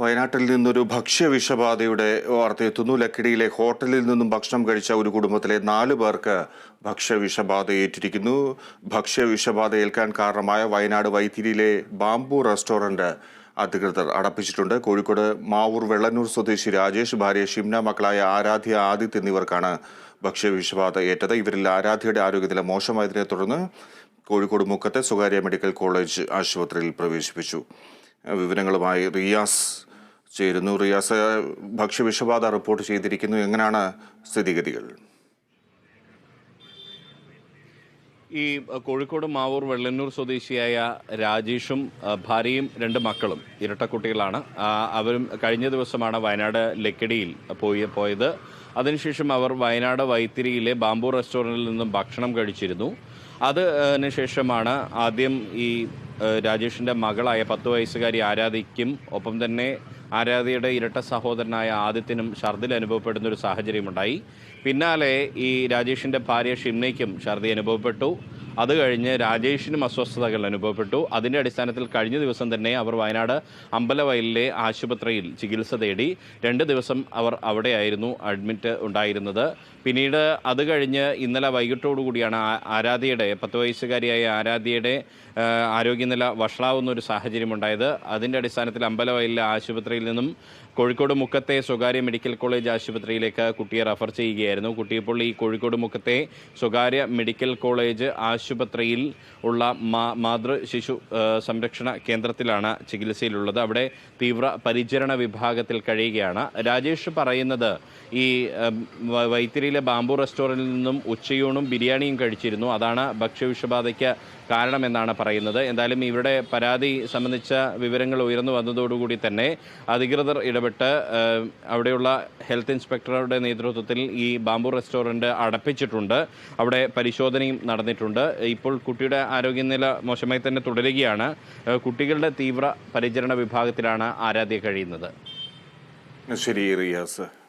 വയനാട്ടിൽ നിന്നൊരു ഭക്ഷ്യവിഷബാധയുടെ വാർത്ത എത്തുന്നു ലക്കിടിയിലെ ഹോട്ടലിൽ നിന്നും ഭക്ഷണം കഴിച്ച ഒരു കുടുംബത്തിലെ നാല് പേർക്ക് ഭക്ഷ്യവിഷബാധ ഏറ്റിരിക്കുന്നു. ഭക്ഷ്യവിഷബാധ ഏൽക്കാൻ കാരണമായ വയനാട് വൈത്തിരിയിലെ ബാംബു റെസ്റ്റോറന്റ് അധികൃതർ അടപ്പിച്ചിട്ടുണ്ട്. കോഴിക്കോട് മാവൂർ വെള്ളന്നൂർ സ്വദേശി രാജേഷ് ഭാര്യ ഷിംന മക്കളായ ആരാധ്യ ആദിത്യ എന്നിവർക്കാണ് ഭക്ഷ്യവിഷബാധ ഏറ്റത്. ഇവരിൽ ആരാധ്യയുടെ ആരോഗ്യനില മോശമായതിനെ തുടർന്ന് കോഴിക്കോട് മുക്കത്തെ സ്വകാര്യ മെഡിക്കൽ കോളേജ് ആശുപത്രിയിൽ പ്രവേശിപ്പിച്ചു. വിവരങ്ങളുമായി റിയാസ് ചേരുന്നു. റിയാസ് ഭക്ഷ്യവിഷബാധ റിപ്പോർട്ട് ചെയ്തിരിക്കുന്നു. എങ്ങനെയാണ് സ്ഥിതിഗതികൾ? ഈ കോഴിക്കോട് മാവൂർ വെള്ളന്നൂർ സ്വദേശിയായ രാജേഷും ഭാര്യയും രണ്ട് മക്കളും ഇരട്ടക്കുട്ടികളാണ്. അവരും കഴിഞ്ഞ ദിവസമാണ് വയനാട് ലക്കിടിയിൽ പോയി പോയത്. അതിനുശേഷം അവർ വയനാട് വൈത്തിരിയിലെ ബാംബു റെസ്റ്റോറന്റിൽ നിന്നും ഭക്ഷണം കഴിച്ചിരുന്നു. അത് അതിന് ശേഷമാണ് ആദ്യം ഈ രാജേഷിന്റെ മകളായ പത്ത് വയസ്സുകാരി ആരാധിക്കും ഒപ്പം തന്നെ ആരാധ്യയുടെ ഇരട്ട സഹോദരനായ ആദിത്യനും ഛർദിൽ അനുഭവപ്പെടുന്ന ഒരു സാഹചര്യമുണ്ടായി. പിന്നാലെ ഈ രാജേഷിന്റെ ഭാര്യ ഷിംനയ്ക്കും ഛർദി അനുഭവപ്പെട്ടു. അത് കഴിഞ്ഞ് രാജേഷിനും അസ്വസ്ഥതകൾ അനുഭവപ്പെട്ടു. അതിന്റെ അടിസ്ഥാനത്തിൽ കഴിഞ്ഞ ദിവസം തന്നെ അവർ വയനാട് അമ്പലവയലിലെ ആശുപത്രിയിൽ ചികിത്സ തേടി രണ്ട് ദിവസം അവർ അവിടെയായിരുന്നു അഡ്മിറ്റ് ഉണ്ടായിരുന്നത്. പിന്നീട് അത് കഴിഞ്ഞ് ഇന്നലെ വൈകിട്ടോടുകൂടിയാണ് കൂടിയാണ് ആരാധ്യയുടെ പത്ത് വയസ്സുകാരിയായ ആരാധ്യയുടെ ആരോഗ്യനില വഷളാവുന്ന ഒരു സാഹചര്യമുണ്ടായത് അതിന്റെ അടിസ്ഥാനത്തിൽ അമ്പലവയലിലെ ആശുപത്രിയിൽ നിന്നും കോഴിക്കോട് മുക്കത്തെ സ്വകാര്യ മെഡിക്കൽ കോളേജ് ആശുപത്രിയിലേക്ക് കുട്ടിയെ റഫർ ചെയ്യുകയായിരുന്നു. കുട്ടി ഇപ്പോൾ ഈ കോഴിക്കോട് മുക്കത്തെ സ്വകാര്യ മെഡിക്കൽ കോളേജ് ആശുപത്രിയിൽ ഉള്ള മാതൃ ശിശു സംരക്ഷണ കേന്ദ്രത്തിലാണ് ചികിത്സയിലുള്ളത്. അവിടെ തീവ്ര പരിചരണ വിഭാഗത്തിൽ കഴിയുകയാണ്. രാജേഷ് പറയുന്നത് ഈ വൈത്തിരിയിലെ ബാംബു റെസ്റ്റോറന്റിൽ നിന്നും ഉച്ചയൂണും ബിരിയാണിയും കഴിച്ചിരുന്നു. അതാണ് ഭക്ഷ്യവിഷബാധയ്ക്ക് കാരണമെന്നാണ് പറയുന്നത്. എന്തായാലും ഇവരുടെ പരാതി സംബന്ധിച്ച വിവരങ്ങൾ ഉയർന്നു വന്നതോടുകൂടി തന്നെ അധികൃതർ ഇടപെട്ട് അവിടെയുള്ള ഹെൽത്ത് ഇൻസ്പെക്ടറുടെ നേതൃത്വത്തിൽ ഈ ബാംബു റെസ്റ്റോറന്റ് അടപ്പിച്ചിട്ടുണ്ട്. അവിടെ പരിശോധനയും നടന്നിട്ടുണ്ട്. ഇപ്പോൾ കുട്ടിയുടെ ആരോഗ്യനില മോശമായി തന്നെ തുടരുകയാണ്. കുട്ടികളുടെ തീവ്ര പരിചരണ വിഭാഗത്തിലാണ് ആരാധ്യ കഴിയുന്നത്. ശരി റിയാസ്.